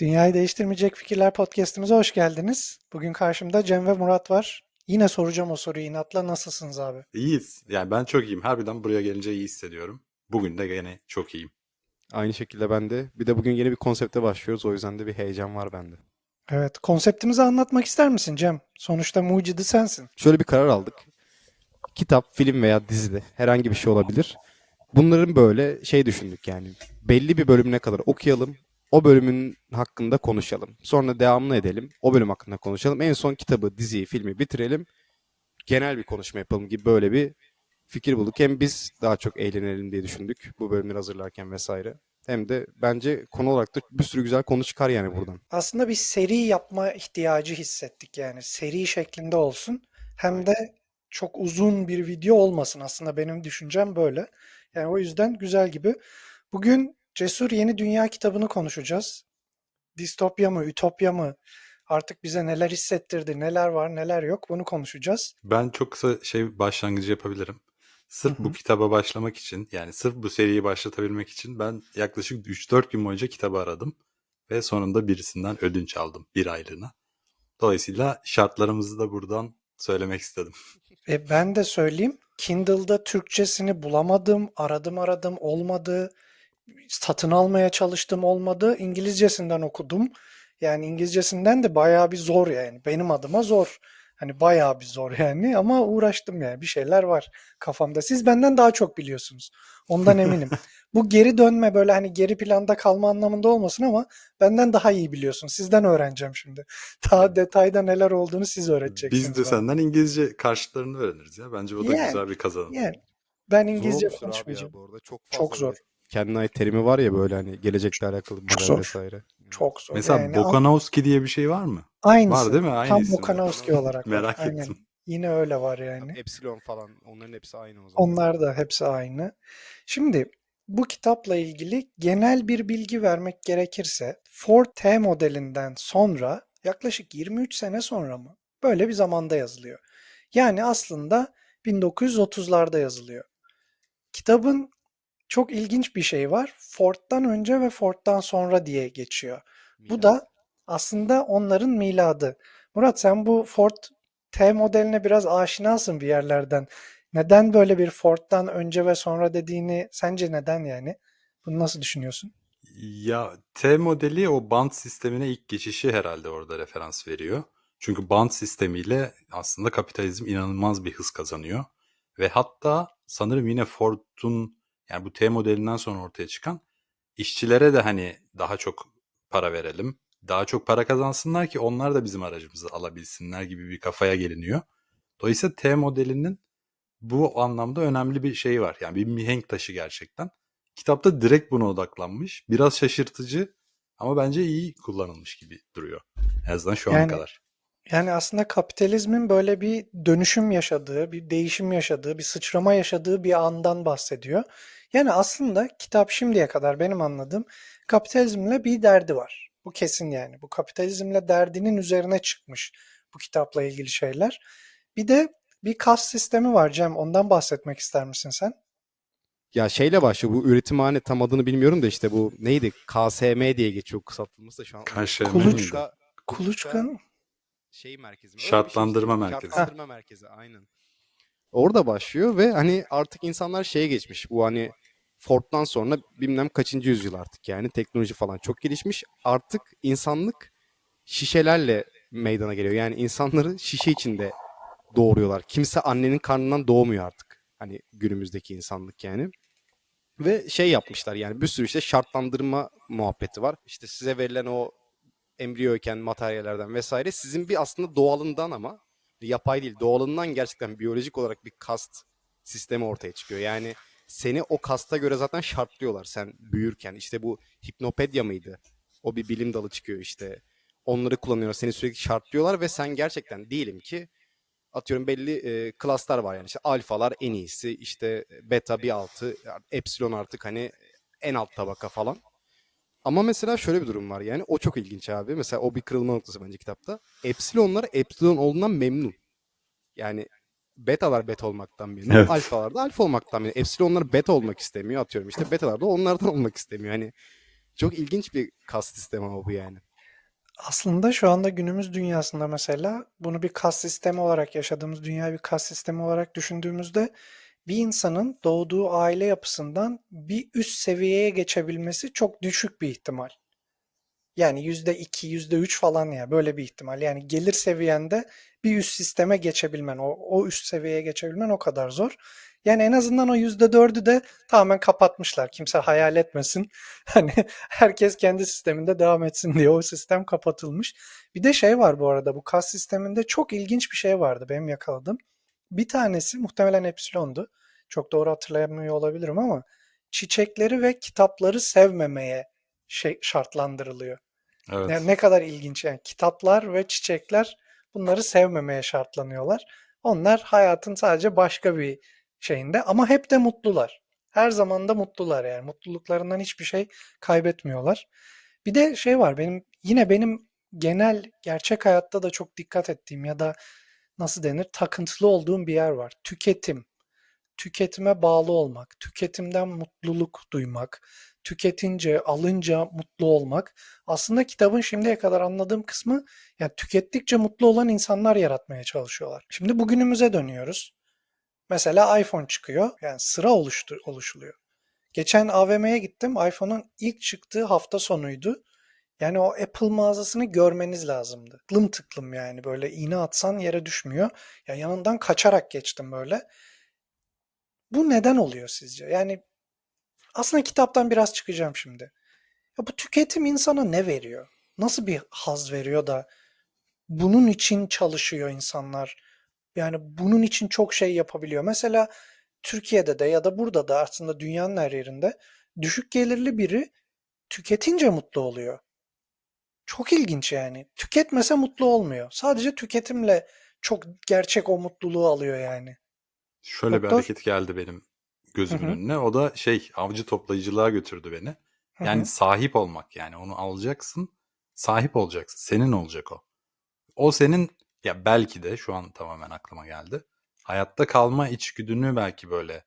Dünyayı Değiştirmeyecek Fikirler podcast'imize hoş geldiniz. Bugün karşımda Cem ve Murat var. Yine soracağım o soruyu inatla. Nasılsınız abi? İyiyiz. Yani ben çok iyiyim. Harbiden buraya gelince iyi hissediyorum. Bugün de gene çok iyiyim. Aynı şekilde ben de. Bir de bugün yeni bir konsepte başlıyoruz. O yüzden de bir heyecan var bende. Evet, konseptimizi anlatmak ister misin Cem? Sonuçta mucidi sensin. Şöyle bir karar aldık. Kitap, film veya dizide herhangi bir şey olabilir. Bunların böyle şey düşündük yani. Belli bir bölümüne kadar okuyalım. O bölümün hakkında konuşalım. Sonra devamını edelim. O bölüm hakkında konuşalım. En son kitabı, diziyi, filmi bitirelim. Genel bir konuşma yapalım gibi böyle bir fikir bulduk. Hem biz daha çok eğlenelim diye düşündük bu bölümleri hazırlarken vesaire. Hem de bence konu olarak da bir sürü güzel konu çıkar yani buradan. Aslında bir seri yapma ihtiyacı hissettik yani. Seri şeklinde olsun. Hem de çok uzun bir video olmasın aslında benim düşüncem böyle. Yani o yüzden güzel gibi. Bugün Cesur Yeni Dünya kitabını konuşacağız. Distopya mı, ütopya mı? Artık bize neler hissettirdi, neler var, neler yok bunu konuşacağız. Ben çok kısa şey başlangıcı yapabilirim. Sırf Hı bu kitaba başlamak için yani sırf bu seriyi başlatabilmek için ben yaklaşık 3-4 gün boyunca kitabı aradım. Ve sonunda birisinden ödünç aldım bir aylığına. Dolayısıyla şartlarımızı da buradan söylemek istedim. E ben de söyleyeyim. Kindle'da Türkçesini bulamadım, aradım aradım olmadı. Satın almaya çalıştım olmadı. İngilizcesinden okudum. Yani İngilizcesinden de bayağı bir zor yani. Benim adıma zor. Hani bayağı bir zor yani ama uğraştım yani. Bir şeyler var kafamda. Siz benden daha çok biliyorsunuz. Ondan eminim. Bu geri dönme böyle hani geri planda kalma anlamında olmasın ama benden daha iyi biliyorsun. Sizden öğreneceğim şimdi. Daha detayda neler olduğunu siz öğreteceksiniz Biz de bana. senden İngilizce karşıtlarını öğreniriz ya. Bence o da Yani, güzel bir kazanım. Yani ben İngilizce olmuştur abi ya konuşmayacağım. bu arada. Çok fazla Çok zor. Kendine ait terimi var ya böyle hani gelecekle alakalı Çok zor. vesaire. Çok zor. Mesela Yani Bokanowski diye bir şey var mı? aynısı. Var değil mi? Aynı Tam. Bokanowski olarak. Merak Aynen. ettim. Yine öyle var Tabii yani. Epsilon falan onların hepsi aynı o zaman. Onlar da hepsi aynı. Şimdi bu kitapla ilgili genel bir bilgi vermek gerekirse Ford T modelinden sonra yaklaşık 23 sene sonra mı? Böyle bir zamanda yazılıyor. Yani aslında 1930'larda yazılıyor. Kitabın çok ilginç bir şey var. Ford'dan önce ve Ford'dan sonra diye geçiyor. Bu Milad. da aslında onların miladı. Murat sen bu Ford T modeline biraz aşinasın bir yerlerden. Neden böyle bir Ford'dan önce ve sonra dediğini sence neden yani? Bunu nasıl düşünüyorsun? Ya T modeli o band sistemine ilk geçişi herhalde orada referans veriyor. Çünkü band sistemiyle aslında kapitalizm inanılmaz bir hız kazanıyor. Ve hatta sanırım yine Ford'un yani bu T modelinden sonra ortaya çıkan işçilere de hani daha çok para verelim. Daha çok para kazansınlar ki onlar da bizim aracımızı alabilsinler gibi bir kafaya geliniyor. Dolayısıyla T modelinin bu anlamda önemli bir şey var. Yani bir mihenk taşı gerçekten. Kitapta direkt buna odaklanmış. Biraz şaşırtıcı ama bence iyi kullanılmış gibi duruyor. En azından şu ana Yani kadar. yani aslında kapitalizmin böyle bir dönüşüm yaşadığı, bir değişim yaşadığı, bir sıçrama yaşadığı bir andan bahsediyor. Yani aslında kitap şimdiye kadar benim anladığım kapitalizmle bir derdi var. Bu kesin yani. Bu kapitalizmle derdinin üzerine çıkmış bu kitapla ilgili şeyler. Bir de bir kas sistemi var Cem. Ondan bahsetmek ister misin sen? Ya şeyle başlıyor bu üretimhane tam adını bilmiyorum da işte bu neydi? KSM diye geçiyor kısaltılması da şu an. KŞM Kuluç, miydi? Kuluçka, kuluçka, Kuluçka şey merkezi mi? Şey. Şartlandırma merkezi. Şartlandırma merkezi aynen. Orada başlıyor ve hani artık insanlar şeye geçmiş. Bu hani Ford'dan sonra bilmem kaçıncı yüzyıl artık yani teknoloji falan çok gelişmiş. Artık insanlık şişelerle meydana geliyor. Yani insanları şişe içinde doğuruyorlar. Kimse annenin karnından doğmuyor artık. Hani günümüzdeki insanlık yani. Ve şey yapmışlar yani bir sürü işte şartlandırma muhabbeti var. İşte size verilen o embriyoyken materyallerden vesaire sizin bir aslında doğalından ama yapay değil doğalından gerçekten biyolojik olarak bir kast sistemi ortaya çıkıyor. Yani seni o kasta göre zaten şartlıyorlar sen büyürken. İşte bu hipnopedya mıydı? O bir bilim dalı çıkıyor işte. Onları kullanıyorlar. Seni sürekli şartlıyorlar ve sen gerçekten diyelim ki atıyorum belli e, klaslar var yani işte alfalar en iyisi işte beta bir altı epsilon artık hani en alt tabaka falan. Ama mesela şöyle bir durum var yani o çok ilginç abi. Mesela o bir kırılma noktası bence kitapta. Epsilonlar epsilon olduğundan memnun. Yani betalar beta olmaktan memnun. Evet. Alfalar da alfa olmaktan memnun. Epsilonlar beta olmak istemiyor atıyorum. İşte betalar da onlardan olmak istemiyor. Hani çok ilginç bir kas sistemi ama bu yani. Aslında şu anda günümüz dünyasında mesela bunu bir kas sistemi olarak yaşadığımız dünyayı bir kas sistemi olarak düşündüğümüzde bir insanın doğduğu aile yapısından bir üst seviyeye geçebilmesi çok düşük bir ihtimal. Yani yüzde iki, yüzde üç falan ya böyle bir ihtimal. Yani gelir seviyende bir üst sisteme geçebilmen, o, o üst seviyeye geçebilmen o kadar zor. Yani en azından o yüzde dördü de tamamen kapatmışlar. Kimse hayal etmesin. Hani herkes kendi sisteminde devam etsin diye o sistem kapatılmış. Bir de şey var bu arada bu kas sisteminde çok ilginç bir şey vardı benim yakaladığım. Bir tanesi muhtemelen Epsilon'du. Çok doğru hatırlayamıyor olabilirim ama çiçekleri ve kitapları sevmemeye şey şartlandırılıyor. Evet. Ne, ne kadar ilginç yani kitaplar ve çiçekler bunları sevmemeye şartlanıyorlar. Onlar hayatın sadece başka bir şeyinde ama hep de mutlular. Her zaman da mutlular yani. Mutluluklarından hiçbir şey kaybetmiyorlar. Bir de şey var benim yine benim genel gerçek hayatta da çok dikkat ettiğim ya da nasıl denir takıntılı olduğum bir yer var. Tüketim. Tüketime bağlı olmak, tüketimden mutluluk duymak, tüketince, alınca mutlu olmak. Aslında kitabın şimdiye kadar anladığım kısmı ya tükettikçe mutlu olan insanlar yaratmaya çalışıyorlar. Şimdi bugünümüze dönüyoruz. Mesela iPhone çıkıyor. Yani sıra oluştu, oluşuluyor. Geçen AVM'ye gittim. iPhone'un ilk çıktığı hafta sonuydu. Yani o Apple mağazasını görmeniz lazımdı. Tıklım tıklım yani böyle iğne atsan yere düşmüyor. Ya yanından kaçarak geçtim böyle. Bu neden oluyor sizce? Yani aslında kitaptan biraz çıkacağım şimdi. Ya bu tüketim insana ne veriyor? Nasıl bir haz veriyor da bunun için çalışıyor insanlar? Yani bunun için çok şey yapabiliyor. Mesela Türkiye'de de ya da burada da aslında dünyanın her yerinde düşük gelirli biri tüketince mutlu oluyor. Çok ilginç yani. Tüketmese mutlu olmuyor. Sadece tüketimle çok gerçek o mutluluğu alıyor yani. Şöyle bir Doktor? hareket geldi benim gözümün önüne. O da şey avcı toplayıcılığa götürdü beni. Yani hı. sahip olmak yani onu alacaksın, sahip olacaksın. Senin olacak o. O senin ya belki de şu an tamamen aklıma geldi. Hayatta kalma içgüdünü belki böyle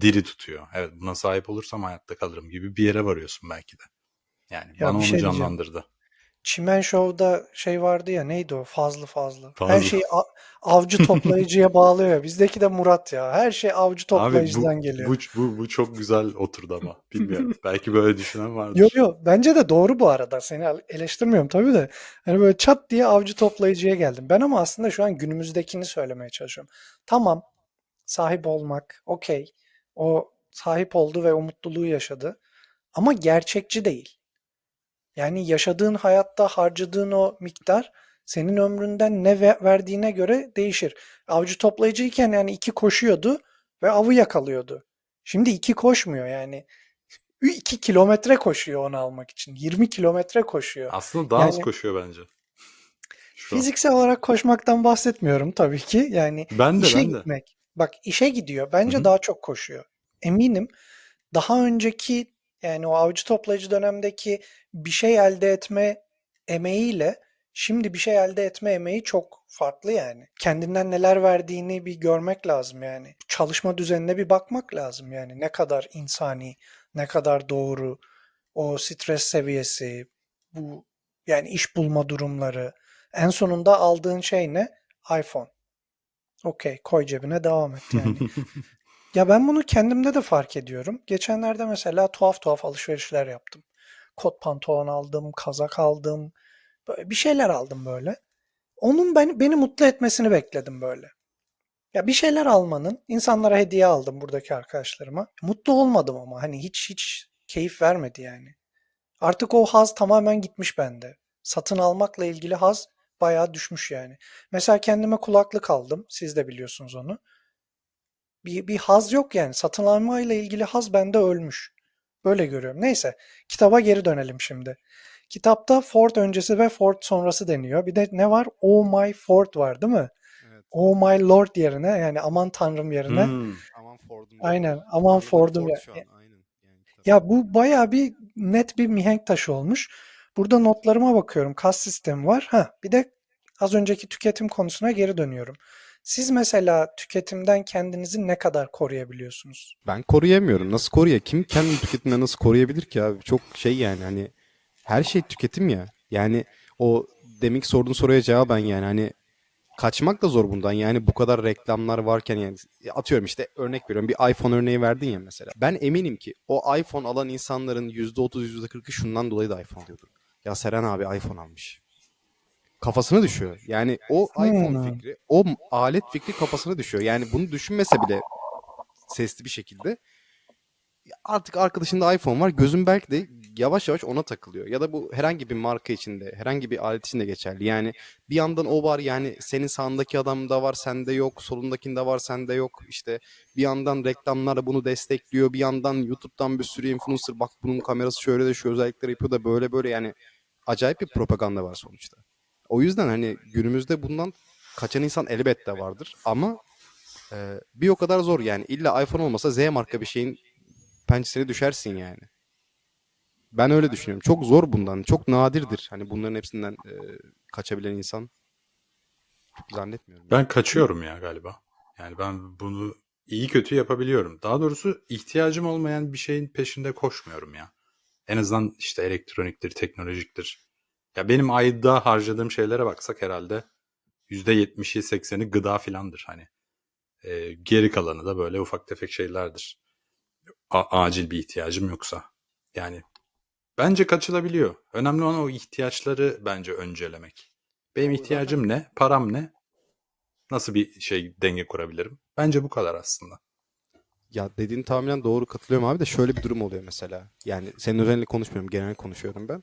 diri tutuyor. Evet buna sahip olursam hayatta kalırım gibi bir yere varıyorsun belki de. Yani Ya bana bir onu şey diyeceğim. Çimen Show'da şey vardı ya neydi o? Fazlı fazlı. Her Fazlı. şeyi a- avcı toplayıcıya bağlıyor ya. Bizdeki de Murat ya. Her şey avcı Abi bu, toplayıcıdan geliyor. bu, bu, bu çok güzel oturdu ama. Bilmiyorum. belki böyle düşünen vardır. yo bence de doğru bu arada. Seni eleştirmiyorum tabii de. Hani böyle çat diye avcı toplayıcıya geldim. Ben ama aslında şu an günümüzdekini söylemeye çalışıyorum. Tamam sahip olmak okey. O sahip oldu ve o mutluluğu yaşadı. Ama gerçekçi değil. Yani yaşadığın hayatta harcadığın o miktar senin ömründen ne ve- verdiğine göre değişir. Avcı toplayıcıyken yani iki koşuyordu ve avı yakalıyordu. Şimdi iki koşmuyor yani. 2 kilometre koşuyor onu almak için. 20 kilometre koşuyor. Aslında daha az Yani koşuyor bence. Şu an. fiziksel olarak koşmaktan bahsetmiyorum tabii ki. Yani Ben de işe ben de. gitmek. Bak işe gidiyor. Bence hı. daha çok koşuyor. Eminim daha önceki yani o avcı toplayıcı dönemdeki bir şey elde etme emeğiyle şimdi bir şey elde etme emeği çok farklı yani. Kendinden neler verdiğini bir görmek lazım yani. Çalışma düzenine bir bakmak lazım yani. Ne kadar insani, ne kadar doğru, o stres seviyesi, bu yani iş bulma durumları. En sonunda aldığın şey ne? iPhone. Okey, koy cebine devam et yani. Ya ben bunu kendimde de fark ediyorum. Geçenlerde mesela tuhaf tuhaf alışverişler yaptım. Kot pantolon aldım, kazak aldım. Böyle bir şeyler aldım böyle. Onun beni, beni mutlu etmesini bekledim böyle. Ya bir şeyler almanın, insanlara hediye aldım buradaki arkadaşlarıma. Mutlu olmadım ama hani hiç hiç keyif vermedi yani. Artık o haz tamamen gitmiş bende. Satın almakla ilgili haz bayağı düşmüş yani. Mesela kendime kulaklık aldım. Siz de biliyorsunuz onu bir, bir haz yok yani. Satın almayla ilgili haz bende ölmüş. Böyle görüyorum. Neyse kitaba geri dönelim şimdi. Kitapta Ford öncesi ve Ford sonrası deniyor. Bir de ne var? Oh my Ford var değil mi? Evet. Oh my Lord yerine yani aman tanrım yerine. Hmm. Aman Ford'um. Aynen aman Ford'um. Ford ya. aynen. Yani bu bayağı bir net bir mihenk taşı olmuş. Burada notlarıma bakıyorum. Kas sistemi var. Ha, bir de az önceki tüketim konusuna geri dönüyorum. Siz mesela tüketimden kendinizi ne kadar koruyabiliyorsunuz? Ben koruyamıyorum. Nasıl koruya? Kim kendini tüketimden nasıl koruyabilir ki abi? Çok şey yani hani her şey tüketim ya. Yani O deminki sorduğun soruya cevaben yani hani kaçmak da zor bundan. Yani bu kadar reklamlar varken yani atıyorum işte örnek veriyorum bir iPhone örneği verdin ya mesela. Ben eminim ki o iPhone alan insanların %30 %40'ı şundan dolayı da iPhone alıyordur. Ya Seren abi iPhone almış. Kafasına düşüyor. Yani o iPhone Hmm. fikri, o alet fikri kafasına düşüyor. Yani bunu düşünmese bile sesli bir şekilde artık arkadaşında iPhone var. Gözüm belki de yavaş yavaş ona takılıyor. Ya da bu herhangi bir marka içinde, herhangi bir alet içinde geçerli. Yani bir yandan o var yani senin sağındaki adamda var sende yok, solundakinde var sende yok. İşte bir yandan reklamlar bunu destekliyor. Bir yandan YouTube'dan bir sürü influencer bak bunun kamerası şöyle de şu özellikleri yapıyor da böyle böyle yani acayip bir propaganda var sonuçta. O yüzden hani günümüzde bundan kaçan insan elbette vardır ama e, bir o kadar zor yani. İlla iPhone olmasa Z marka bir şeyin pençesine düşersin yani. Ben öyle düşünüyorum. Çok zor bundan. Çok nadirdir. Hani bunların hepsinden e, kaçabilen insan zannetmiyorum. Ben kaçıyorum ya galiba. Yani ben bunu iyi kötü yapabiliyorum. Daha doğrusu ihtiyacım olmayan bir şeyin peşinde koşmuyorum ya. En azından işte elektroniktir, teknolojiktir. Ya benim ayda harcadığım şeylere baksak herhalde %70'i 80'i gıda filandır hani. Ee, geri kalanı da böyle ufak tefek şeylerdir. A- acil bir ihtiyacım yoksa. Yani bence kaçılabiliyor. Önemli olan o ihtiyaçları bence öncelemek. Benim ihtiyacım ne? Param ne? Nasıl bir şey denge kurabilirim? Bence bu kadar aslında. Ya dediğin tahminen doğru katılıyorum abi de şöyle bir durum oluyor mesela. Yani senin özellikle konuşmuyorum, genel konuşuyorum ben.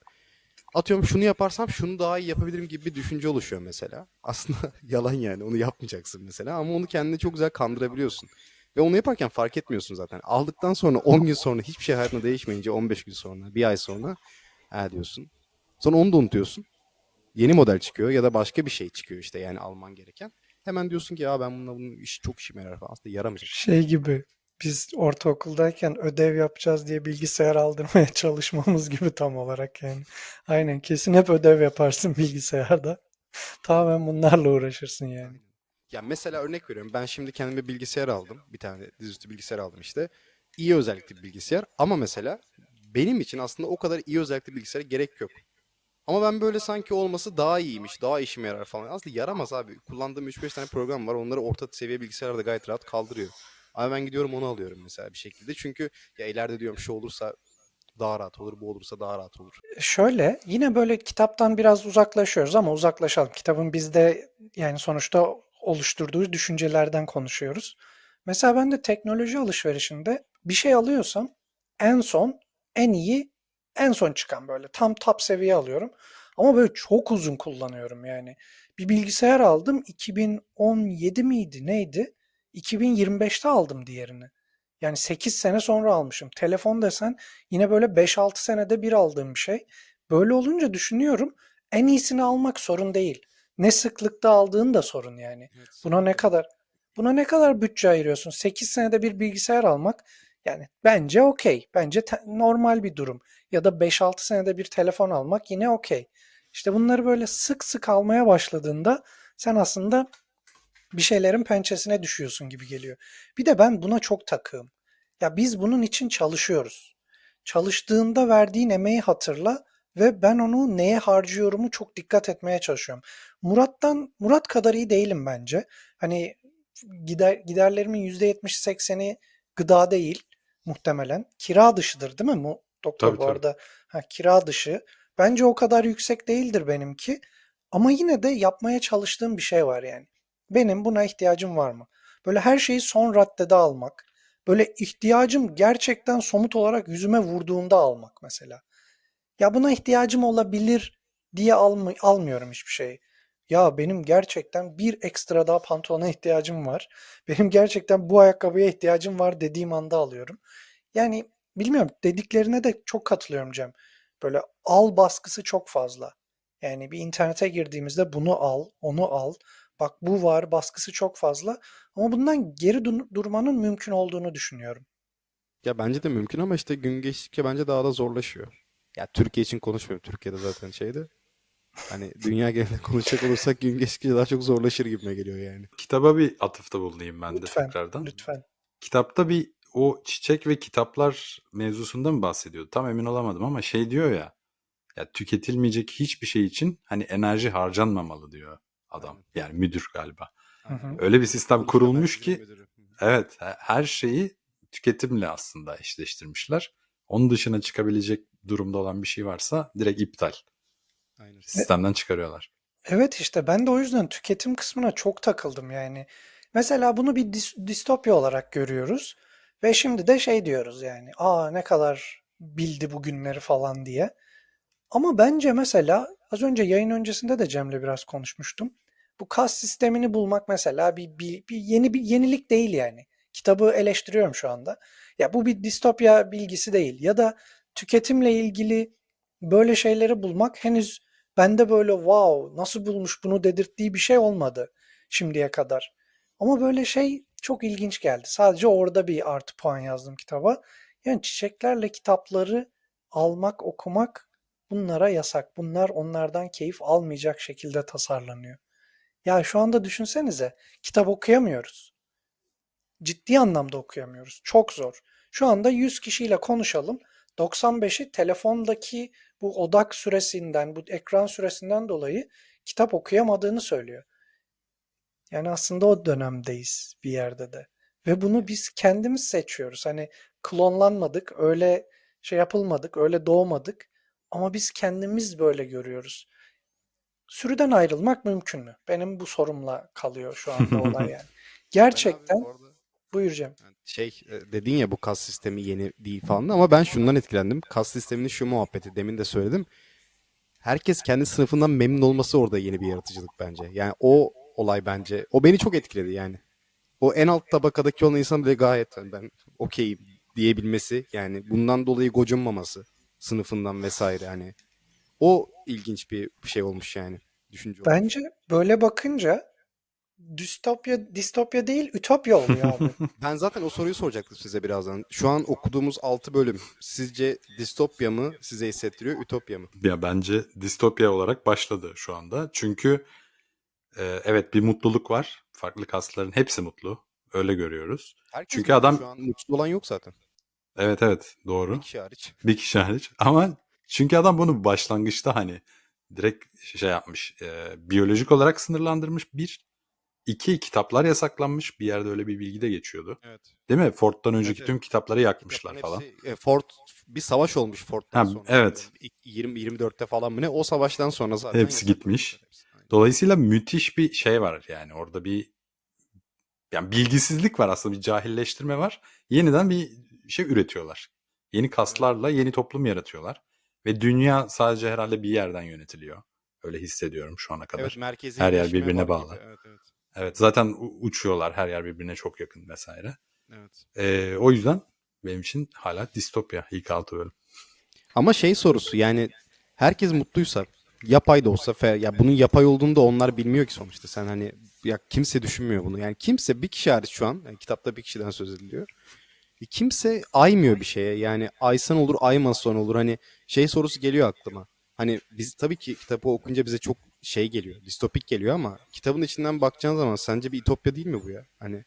Atıyorum şunu yaparsam şunu daha iyi yapabilirim gibi bir düşünce oluşuyor mesela. Aslında yalan yani onu yapmayacaksın mesela ama onu kendine çok güzel kandırabiliyorsun. Ve onu yaparken fark etmiyorsun zaten. Aldıktan sonra 10 gün sonra hiçbir şey hayatında değişmeyince 15 gün sonra, bir ay sonra ha diyorsun. Sonra onu da unutuyorsun. Yeni model çıkıyor ya da başka bir şey çıkıyor işte yani alman gereken. Hemen diyorsun ki ya ben bununla bunun işi çok işime yarar falan. Aslında yaramayacak. Şey gibi biz ortaokuldayken ödev yapacağız diye bilgisayar aldırmaya çalışmamız gibi tam olarak yani. Aynen kesin hep ödev yaparsın bilgisayarda. Tamamen bunlarla uğraşırsın yani. Ya mesela örnek veriyorum. Ben şimdi kendime bilgisayar aldım. Bir tane dizüstü bilgisayar aldım işte. İyi özellikli bir bilgisayar. Ama mesela benim için aslında o kadar iyi özellikli bilgisayara gerek yok. Ama ben böyle sanki olması daha iyiymiş, daha işime yarar falan. Aslında yaramaz abi. Kullandığım 3-5 tane program var. Onları orta seviye bilgisayarlarda gayet rahat kaldırıyor. Ama ben gidiyorum onu alıyorum mesela bir şekilde. Çünkü ya ileride diyorum şu olursa daha rahat olur, bu olursa daha rahat olur. Şöyle yine böyle kitaptan biraz uzaklaşıyoruz ama uzaklaşalım. Kitabın bizde yani sonuçta oluşturduğu düşüncelerden konuşuyoruz. Mesela ben de teknoloji alışverişinde bir şey alıyorsam en son en iyi en son çıkan böyle tam top seviye alıyorum. Ama böyle çok uzun kullanıyorum yani. Bir bilgisayar aldım 2017 miydi neydi? 2025'te aldım diğerini. Yani 8 sene sonra almışım. Telefon desen yine böyle 5-6 senede bir aldığım bir şey. Böyle olunca düşünüyorum en iyisini almak sorun değil. Ne sıklıkta aldığın da sorun yani. Buna ne kadar buna ne kadar bütçe ayırıyorsun? 8 senede bir bilgisayar almak yani bence okey. Bence te- normal bir durum. Ya da 5-6 senede bir telefon almak yine okey. İşte bunları böyle sık sık almaya başladığında sen aslında bir şeylerin pençesine düşüyorsun gibi geliyor. Bir de ben buna çok takığım. Ya biz bunun için çalışıyoruz. Çalıştığında verdiğin emeği hatırla ve ben onu neye harcıyorumu çok dikkat etmeye çalışıyorum. Murat'tan Murat kadar iyi değilim bence. Hani gider giderlerimin %70-80'i gıda değil muhtemelen. Kira dışıdır değil mi? Mu doktor Tabii, bu tabii. arada ha, kira dışı. Bence o kadar yüksek değildir benimki. Ama yine de yapmaya çalıştığım bir şey var yani. Benim buna ihtiyacım var mı? Böyle her şeyi son raddede almak. Böyle ihtiyacım gerçekten somut olarak yüzüme vurduğunda almak mesela. Ya buna ihtiyacım olabilir diye almı- almıyorum hiçbir şeyi. Ya benim gerçekten bir ekstra daha pantolona ihtiyacım var. Benim gerçekten bu ayakkabıya ihtiyacım var dediğim anda alıyorum. Yani bilmiyorum dediklerine de çok katılıyorum Cem. Böyle al baskısı çok fazla. Yani bir internete girdiğimizde bunu al, onu al. Bak bu var baskısı çok fazla. Ama bundan geri dur- durmanın mümkün olduğunu düşünüyorum. Ya bence de mümkün ama işte gün geçtikçe bence daha da zorlaşıyor. Ya Türkiye için konuşmuyorum. Türkiye'de zaten şeydi. Hani dünya genelinde konuşacak olursak gün geçtikçe daha çok zorlaşır gibime geliyor yani. Kitaba bir atıfta bulunayım ben de Lütfen, tekrardan. lütfen. Kitapta bir o çiçek ve kitaplar mevzusunda mı bahsediyordu? Tam emin olamadım ama şey diyor ya. Ya tüketilmeyecek hiçbir şey için hani enerji harcanmamalı diyor adam. Yani müdür galiba. Hı hı. Öyle bir sistem kurulmuş ki evet he- her şeyi tüketimle aslında eşleştirmişler. Onun dışına çıkabilecek durumda olan bir şey varsa direkt iptal. Aynen. Sistemden çıkarıyorlar. Evet işte ben de o yüzden tüketim kısmına çok takıldım yani. Mesela bunu bir dis- distopya olarak görüyoruz ve şimdi de şey diyoruz yani aa ne kadar bildi bugünleri falan diye. Ama bence mesela az önce yayın öncesinde de Cem'le biraz konuşmuştum. Bu kas sistemini bulmak mesela bir, bir, bir yeni bir yenilik değil yani. Kitabı eleştiriyorum şu anda. Ya bu bir distopya bilgisi değil ya da tüketimle ilgili böyle şeyleri bulmak henüz bende böyle wow nasıl bulmuş bunu dedirttiği bir şey olmadı şimdiye kadar. Ama böyle şey çok ilginç geldi. Sadece orada bir artı puan yazdım kitaba. Yani çiçeklerle kitapları almak, okumak bunlara yasak. Bunlar onlardan keyif almayacak şekilde tasarlanıyor. Ya şu anda düşünsenize kitap okuyamıyoruz. Ciddi anlamda okuyamıyoruz. Çok zor. Şu anda 100 kişiyle konuşalım. 95'i telefondaki bu odak süresinden, bu ekran süresinden dolayı kitap okuyamadığını söylüyor. Yani aslında o dönemdeyiz bir yerde de. Ve bunu biz kendimiz seçiyoruz. Hani klonlanmadık, öyle şey yapılmadık, öyle doğmadık. Ama biz kendimiz böyle görüyoruz. Sürüden ayrılmak mümkün mü? Benim bu sorumla kalıyor şu anda olay yani. Gerçekten bu arada buyur Cem. yani şey e, dedin ya bu kas sistemi yeni değil falan ama ben şundan etkilendim. Kas sisteminin şu muhabbeti demin de söyledim. Herkes kendi sınıfından memnun olması orada yeni bir yaratıcılık bence. Yani o olay bence o beni çok etkiledi yani. O en alt tabakadaki olan insan bile gayet ben okeyim diyebilmesi yani bundan dolayı gocunmaması sınıfından vesaire hani o ilginç bir şey olmuş yani düşünce olmuş. Bence böyle bakınca distopya distopya değil ütopya oluyor abi. Ben zaten o soruyu soracaktım size birazdan. Şu an okuduğumuz 6 bölüm sizce distopya mı size hissettiriyor, ütopya mı? Ya bence distopya olarak başladı şu anda. Çünkü e, evet bir mutluluk var. Farklı kasların hepsi mutlu. Öyle görüyoruz. Herkes Çünkü mutlu. adam- şu an mutsuz olan yok zaten. Evet evet doğru. Bir kişi hariç. Bir kişi hariç. Ama çünkü adam bunu başlangıçta hani direkt şey yapmış. e, biyolojik olarak sınırlandırmış. Bir. iki kitaplar yasaklanmış. Bir yerde öyle bir bilgi de geçiyordu. Evet. Değil mi? Ford'dan önceki evet. tüm kitapları yakmışlar Kitapların falan. hepsi, e, Ford bir savaş olmuş Ford'dan Ha, sonra. evet. Yani 20 24'te falan mı ne? O savaştan sonra zaten Hepsi gitmiş. hepsi. Dolayısıyla müthiş bir şey var yani orada bir yani bilgisizlik var aslında bir cahilleştirme var. Yeniden bir şey üretiyorlar. Yeni kaslarla yeni toplum yaratıyorlar. Ve dünya sadece herhalde bir yerden yönetiliyor. Öyle hissediyorum şu ana kadar. Evet, merkezi Her yer birbirine bağlı. gibi. Evet, evet. Evet zaten uçuyorlar her yer birbirine çok yakın vesaire. evet. Ee, o yüzden benim için hala distopya ilk altı bölüm. Ama şey sorusu yani herkes mutluysa yapay da olsa fe- ya bunun yapay olduğunu da onlar bilmiyor ki sonuçta. Sen hani ya kimse düşünmüyor bunu. Yani kimse bir kişi hariç şu an yani kitapta bir kişiden söz ediliyor. Kimse aymıyor bir şeye. Yani aysan olur aymasan olur. Hani şey sorusu geliyor aklıma. Hani biz tabii ki kitabı okunca bize çok şey geliyor. Distopik geliyor ama kitabın içinden bakacağın zaman sence bir ütopya değil mi bu ya? Hani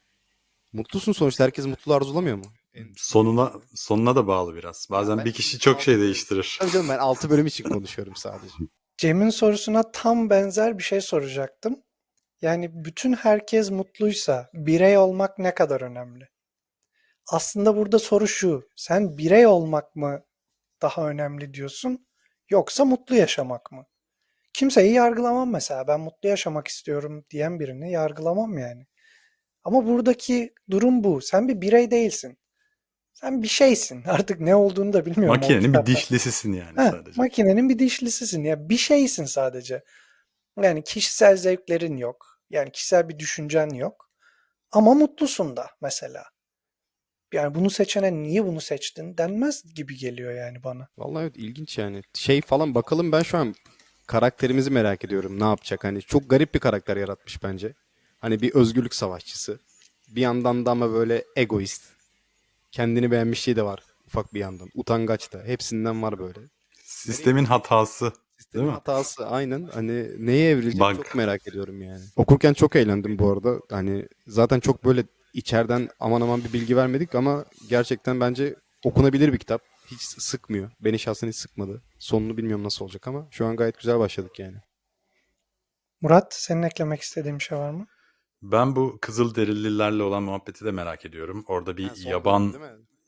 mutlusun sonuçta herkes mutlu arzulamıyor mu? Sonuna sonuna da bağlı biraz. Bazen ben bir kişi çok şey değiştirir. Tabii canım ben 6 bölüm için konuşuyorum sadece. Cem'in sorusuna tam benzer bir şey soracaktım. Yani bütün herkes mutluysa birey olmak ne kadar önemli? Aslında burada soru şu. Sen birey olmak mı daha önemli diyorsun yoksa mutlu yaşamak mı? Kimseyi yargılamam mesela. Ben mutlu yaşamak istiyorum diyen birini yargılamam yani. Ama buradaki durum bu. Sen bir birey değilsin. Sen bir şeysin. Artık ne olduğunu da bilmiyorum. Makinenin bir dişlisisin yani Ha, sadece. makinenin bir dişlisisin ya bir şeysin sadece. Yani kişisel zevklerin yok. Yani kişisel bir düşüncen yok. Ama mutlusun da mesela. Yani bunu seçene niye bunu seçtin denmez gibi geliyor yani bana. Vallahi evet ilginç yani. Şey falan bakalım ben şu an karakterimizi merak ediyorum. Ne yapacak? Hani çok garip bir karakter yaratmış bence. Hani bir özgürlük savaşçısı. Bir yandan da ama böyle egoist. Kendini beğenmişliği de var ufak bir yandan. Utangaç da. Hepsinden var böyle. Sistemin hatası. Sistemin Değil mi? hatası aynen. Hani neye evrilecek Bug. çok merak ediyorum yani. Okurken çok eğlendim bu arada. Hani zaten çok böyle içeriden aman aman bir bilgi vermedik ama gerçekten bence okunabilir bir kitap. hiç sıkmıyor. Beni şahsen hiç sıkmadı. Sonunu bilmiyorum nasıl olacak ama şu an gayet güzel başladık yani. Murat, senin eklemek istediğin bir şey var mı? Ben bu Kızılderililerle olan muhabbeti de merak ediyorum. Orada bir Ha, yaban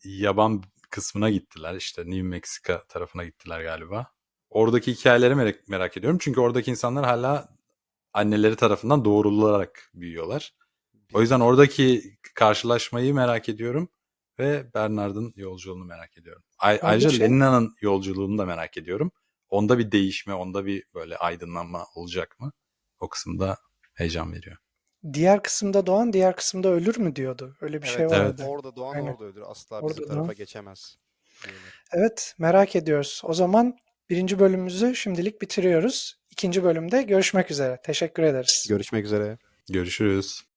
yaban kısmına gittiler. İşte New Mexico tarafına gittiler galiba. Oradaki hikayeleri merak, merak ediyorum. Çünkü oradaki insanlar hala anneleri tarafından doğrularak büyüyorlar. O yüzden oradaki karşılaşmayı merak ediyorum ve Bernard'ın yolculuğunu merak ediyorum. Ay- ayrıca şey- Lenina'nın yolculuğunu da merak ediyorum. Onda bir değişme, onda bir böyle aydınlanma olacak mı? O kısımda heyecan veriyor. Diğer kısımda doğan diğer kısımda ölür mü diyordu. Öyle bir şey Evet, vardı. Orada doğan Aynen. orada ölür. Asla Orada bizim doğan- tarafa geçemez. diyorlar. Evet, merak ediyoruz. O zaman birinci bölümümüzü şimdilik bitiriyoruz. İkinci bölümde görüşmek üzere. Teşekkür ederiz. Görüşmek üzere. Görüşürüz.